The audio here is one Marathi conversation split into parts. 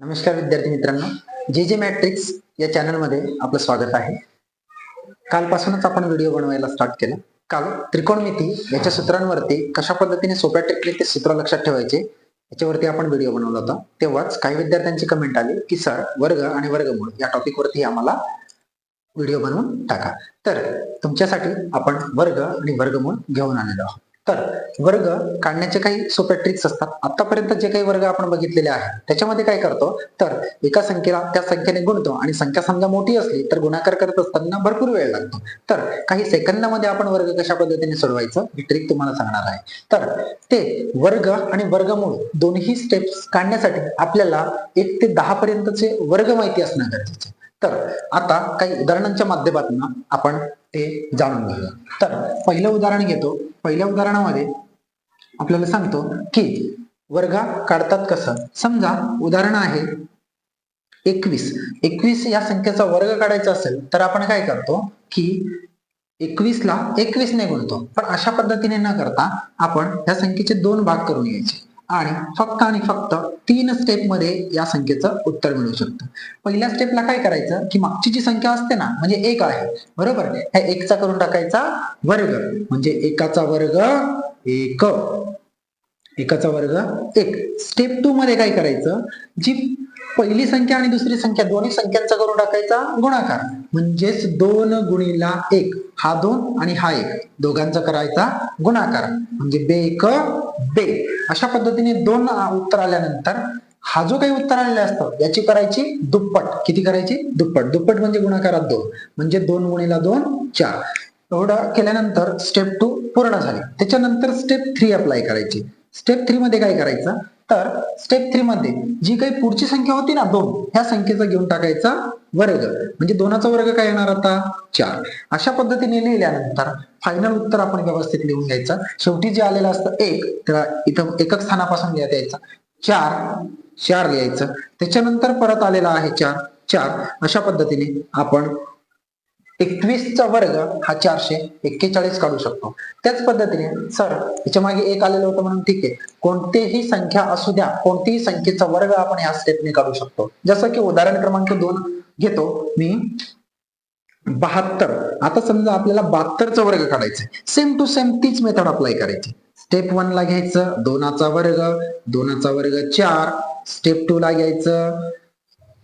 नमस्कार विद्यार्थी मित्रांनो जे जे मॅट्रिक्स या चॅनलमध्ये आपलं स्वागत आहे. कालपासूनच आपण व्हिडिओ बनवायला स्टार्ट केला. काल त्रिकोणमिती याच्या सूत्रांवरती कशा पद्धतीने सोप्या टेक्निक ते सूत्र लक्षात ठेवायचे याच्यावरती आपण व्हिडिओ बनवला होता. तेव्हाच काही विद्यार्थ्यांची कमेंट आली की सर वर्ग आणि वर्गमूळ या टॉपिकवरती आम्हाला व्हिडिओ बनवून टाका. तर तुमच्यासाठी आपण वर्ग आणि वर्गमूळ घेऊन आलेलो आहोत. तर वर्ग काढण्याचे काही सोप्या ट्रिक्स असतात. आतापर्यंत जे काही वर्ग आपण बघितलेले आहेत त्याच्यामध्ये काय करतो? तर एका संख्येला त्या संख्येने गुणतो आणि संख्या समजा मोठी असली तर गुणाकार करत असताना भरपूर वेळ लागतो. तर काही सेकंदामध्ये आपण वर्ग कशा पद्धतीने सोडवायचं? ही ट्रिक तुम्हाला सांगणार आहे. तर ते वर्ग आणि वर्गमूळ दोन्ही स्टेप्स काढण्यासाठी आपल्याला एक ते दहा पर्यंतचे वर्ग माहिती असणं गरजेचे आहे. तर आता काही उदाहरणांच्या माध्यमातून आपण ते जाणून घेऊया. तर पहिलं उदाहरण घेतो. पहिल्या उदाहरणामध्ये आपल्याला सांगतो की वर्ग काढतात कसं? समजा उदाहरण आहे एकवीस. एकवीस या संख्येचा वर्ग काढायचा असेल तर आपण काय करतो की एकवीस ला एकवीस ने गुणतो. पण अशा पद्धतीने न करता आपण या संख्येचे दोन भाग करून घ्यायचे. आणि फक्त आणि फक्त तीन स्टेपमध्ये या संख्येचं उत्तर मिळू शकतं. पहिल्या स्टेपला काय करायचं? की मागची जी संख्या असते ना म्हणजे एक आहे. बरोबर? ह्या एकचा करून टाकायचा वर्ग. म्हणजे एकाचा वर्ग एक. एकाचा वर्ग एक. स्टेप टू मध्ये काय करायचं? जी पहिली संख्या आणि दुसरी संख्या दोन्ही संख्यांचा करून टाकायचा गुणाकार. म्हणजेच दोन गुणीला एक. हा दोन आणि हा एक. दोघांचा करायचा गुणाकार. म्हणजे बे एक बे अशा पद्धतीने दोन उत्तर आल्यानंतर हा जो काही उत्तर आलेला असतं याची करायची दुप्पट. किती करायची? दुप्पट. दुप्पट म्हणजे गुणाकारात दोन. म्हणजे दोन गुणीला दोन चार. एवढं केल्यानंतर स्टेप टू पूर्ण झाली. त्याच्यानंतर स्टेप थ्री अप्लाय करायची. स्टेप थ्री मध्ये काय करायचं? तर स्टेप थ्री मध्ये जी काही पुढची संख्या होती ना दोन ह्या संख्येचा घेऊन टाकायचा वर्ग. म्हणजे दोनाचा वर्ग काय येणार आता? चार. अशा पद्धतीने लिहिल्यानंतर फायनल उत्तर आपण व्यवस्थित लिहून घ्यायचं. शेवटी जे आलेलं असतं एक त्याला इथं एकक स्थानापासून लिहिता यायचं. चार चार लिहायचं. त्याच्यानंतर परत आलेला आहे चार चार. अशा पद्धतीने आपण एकवीसचा वर्ग हा चारशे एक्केचाळीस काढू शकतो. त्याच पद्धतीने सर याच्या मागे एक आलेलं होतं म्हणून ठीक आहे. कोणतीही संख्या असू द्या कोणतीही संख्येचा वर्ग आपण या स्टेपने काढू शकतो. जसं की उदाहरण क्रमांक दोन घेतो मी. बहात्तर. आता समजा आपल्याला बहात्तरचा वर्ग काढायचा सेम टू सेम तीच मेथड अप्लाय करायची. स्टेप वन ला घ्यायचं दोनाचा वर्ग दोनाचा वर्ग चार. स्टेप टू ला घ्यायचं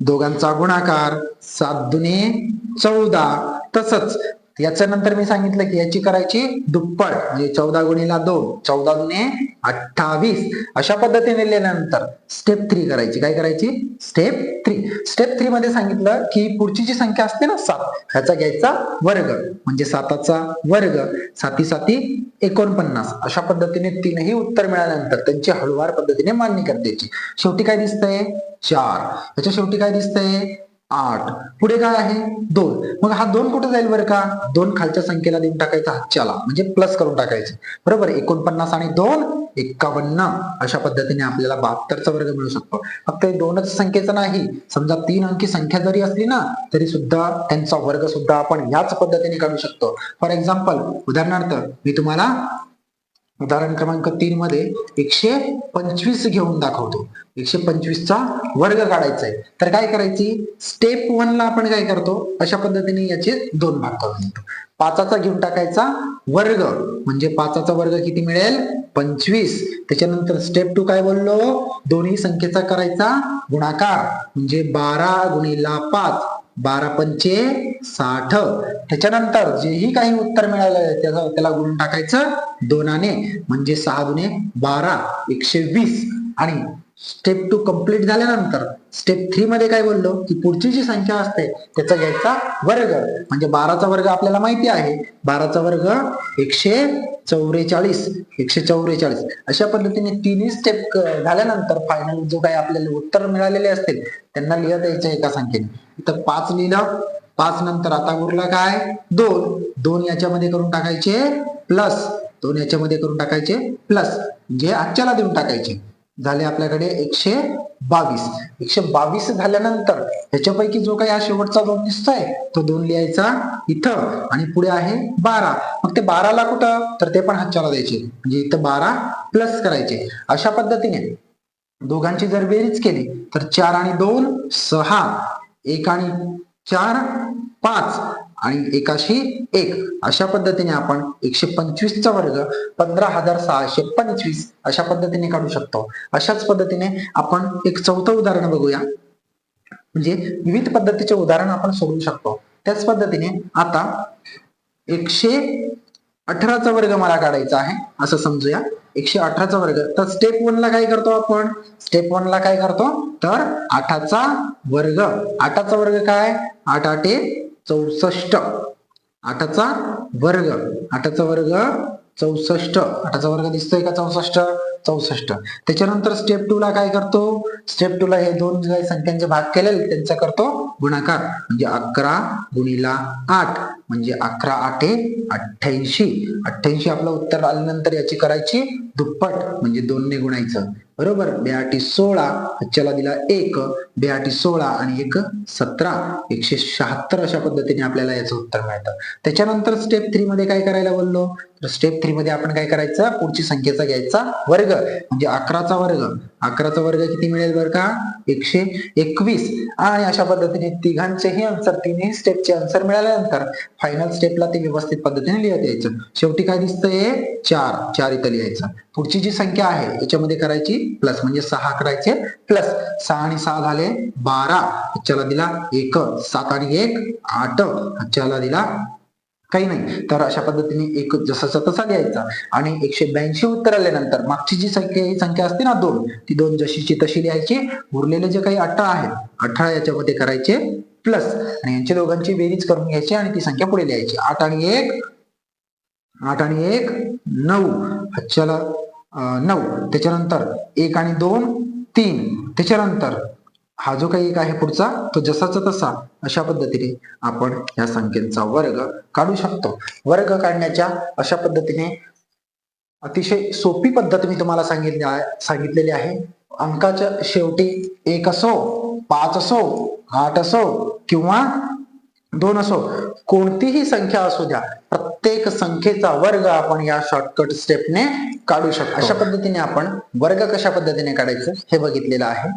दोघांचा गुणाकार सात दुने चौदा. तसंच याच्या नंतर मी सांगितलं की याची करायची दुप्पट म्हणजे चौदा गुणीला दोन चौदा गुणे अठ्ठावीस. अशा पद्धतीने लिहिल्यानंतर स्टेप थ्री करायची. काय करायची? स्टेप थ्री स्टेप थ्री मध्ये सांगितलं की पुढची जी संख्या असते ना सात. ह्याचा घ्यायचा वर्ग म्हणजे साताचा वर्ग. साती साती एकोणपन्नास. अशा पद्धतीने तीनही उत्तर मिळाल्यानंतर त्यांची हळूवार पद्धतीने मांडणी करण्याची शेवटी काय दिसतंय? चार. ह्याच्या शेवटी काय दिसतंय? आठ. पुढे काय आहे? दोन. मग हा दोन कुठे जाईल बरं का? दोन खालच्या संख्येला देऊन टाकायचा हातच्याला. म्हणजे प्लस करून टाकायचे. बरोबर? एकोणपन्नास आणि दोन एक्कावन्न. अशा पद्धतीने आपल्याला बहात्तरचा वर्ग मिळू शकतो. फक्त हे दोनच संख्येचं नाही. समजा तीन अंकी संख्या जरी असली ना तरी सुद्धा त्यांचा वर्ग सुद्धा आपण याच पद्धतीने काढू शकतो. फॉर एक्झाम्पल उदाहरणार्थ मी तुम्हाला उदाहरण क्रमांक तीन मध्ये एकशे पंचवीस घेऊन दाखवतो. एकशे पंचवीसचा वर्ग काढायचा आहे. तर काय करायची? स्टेप वनला आपण काय करतो? अशा पद्धतीने याचे दोन भाग करून घेतो पाचाचा घेऊन टाकायचा वर्ग. म्हणजे पाचाचा वर्ग किती मिळेल? पंचवीस. त्याच्यानंतर स्टेप टू काय बोललो? दोन्ही संख्येचा करायचा गुणाकार. म्हणजे बारा गुणिला पाच. बारा पंचे साठ. त्याच्यानंतर जेही काही उत्तर मिळालं त्याचा त्याला गुण टाकायचं. दोनाने म्हणजे सहा गुणे बारा एकशे वीस. आणि स्टेप टू कंप्लीट झाल्यानंतर स्टेप थ्री मध्ये काय बोललो? की पुढची जी संख्या असते त्याचा घ्यायचा वर्ग. म्हणजे बाराचा वर्ग आपल्याला माहिती आहे. बाराचा वर्ग एकशे चौवेचाळीस एकशे चौवेचाळीस अशा पद्धतीने तिन्ही स्टेप झाल्यानंतर फायनल जो काही आपल्याला उत्तर मिळालेले असतील त्यांना लिहत यायचं एका संख्येने. तर पाच लिहिलं. पाच नंतर आता उरला काय? दोन. दोन याच्यामध्ये करून टाकायचे प्लस दोन याच्यामध्ये करून टाकायचे प्लस जे आजच्याला देऊन टाकायचे. झाले आपल्याकडे एकशे बावीस. एकशे बावीस झाल्यानंतर ह्याच्यापैकी जो काही हा शेवटचा दोन दिसतोय तो दोन लिहायचा इथं आणि पुढे आहे बारा. मग ते बाराला कुठं? तर ते पण हातच्याला द्यायचे. म्हणजे इथं बारा प्लस करायचे. अशा पद्धतीने दोघांची जर बेरीज केली तर चार आणि दोन सहा. एक आणि चार पाच. आणि एकाशे एक. अशा पद्धतीने आपण एकशे पंचवीसचा वर्ग पंधरा हजार सहाशे पंचवीस अशा पद्धतीने काढू शकतो. अशाच पद्धतीने आपण एक चौथं उदाहरण बघूया. म्हणजे विविध पद्धतीचे उदाहरण आपण सोडवू शकतो. त्याच पद्धतीने आता एकशे अठराचा वर्ग मला काढायचा आहे. असं समजूया. एकशे अठराचा वर्ग. तर स्टेप वन ला काय करतो आपण? स्टेप वन ला काय करतो? तर आठाचा वर्ग. आठाचा वर्ग काय? आठ आठे चौसष्ट. आठाचा वर्ग. आठाचा वर्ग चौसष्ट. आठाचा वर्ग दिसतोय का चौसष्ट? चौसष्ट. त्याच्यानंतर स्टेप टू ला काय करतो? स्टेप टू ला हे दोन काही संख्यांचे भाग केलेले त्यांचा करतो गुणाकार. म्हणजे अकरा गुणीला आठ. म्हणजे अकरा आठे अठ्ठ्याऐंशी. अठ्ठ्याऐंशी आपलं उत्तर आल्यानंतर याची करायची दुप्पट. म्हणजे दोनने गुणायचं. बरोबर? बेआटी सोळा चला दिला एक बेआटी सोळा आणि एक सतरा. एकशे शहात्तर अशा पद्धतीने आपल्याला याचं उत्तर मिळतं. त्याच्यानंतर स्टेप थ्री मध्ये काय करायला बोललो? तर स्टेप थ्री मध्ये आपण काय करायचं? पुढची संख्येचा घ्यायचा वर्ग. म्हणजे अकराचा वर्ग. अकराचा वर्ग किती मिळेल बरं का? एकशे एकवीस. आणि अशा पद्धतीने तिघांचेही आन्सर तिन्ही स्टेपचे आन्सर मिळाल्यानंतर फायनल स्टेपला ते व्यवस्थित पद्धतीने लिहत यायचं. शेवटी काय दिसतंय? चार. चार इथं लिहायचं. पुढची जी संख्या आहे याच्यामध्ये करायची प्लस म्हणजे सहा करायचे प्लस सहा आणि सहा झाले बारा. ह्याच्याला दिला एक. सात आणि एक आठ. ह्याच्याला दिला काही नाही. तर अशा पद्धतीने एक जसाचा तसा लिहायचा आणि एकशे ब्याऐंशी उत्तर आल्यानंतर मागची जी संख्या ही संख्या असते ना दोन ती दोन जशीची तशी लिहायची. उरलेले जे काही अठरा आहेत अठरा याच्यामध्ये करायचे प्लस आणि यांच्या दोघांची बेरीज करून घ्यायची आणि ती संख्या पुढे लिहायची. आठ आणि एक आठ आणि एक नऊ. हच्च्याला नऊ. त्याच्यानंतर एक आणि दोन तीन. त्याच्यानंतर हा जो काही एक आहे पुढचा तो जसाचा तसा अशा पद्धतीने आपण या संख्येचा वर्ग काढू शकतो. वर्ग काढण्याच्या अशा पद्धतीने अतिशय सोपी पद्धत मी तुम्हाला सांगितली सांगितलेली आहे. अंकाच्या शेवटी एक असो पाच असो आठ असो किंवा दोन असो कोणतीही संख्या असू द्या प्रत्येक संख्येचा वर्ग आपण या शॉर्टकट स्टेपने काढू शकतो. अशा पद्धतीने आपण वर्ग कशा पद्धतीने काढायचं हे बघितलेलं आहे.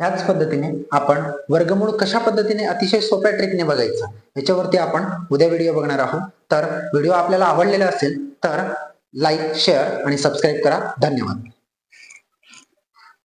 ह्याच पद्धतीने आपण वर्गमूळ कशा पद्धतीने अतिशय सोप्या ट्रिकने बघायचा याच्यावरती आपण उद्या व्हिडिओ बघणार आहोत. तर व्हिडिओ आपल्याला आवडलेला असेल तर लाईक शेअर आणि सबस्क्राईब करा. धन्यवाद.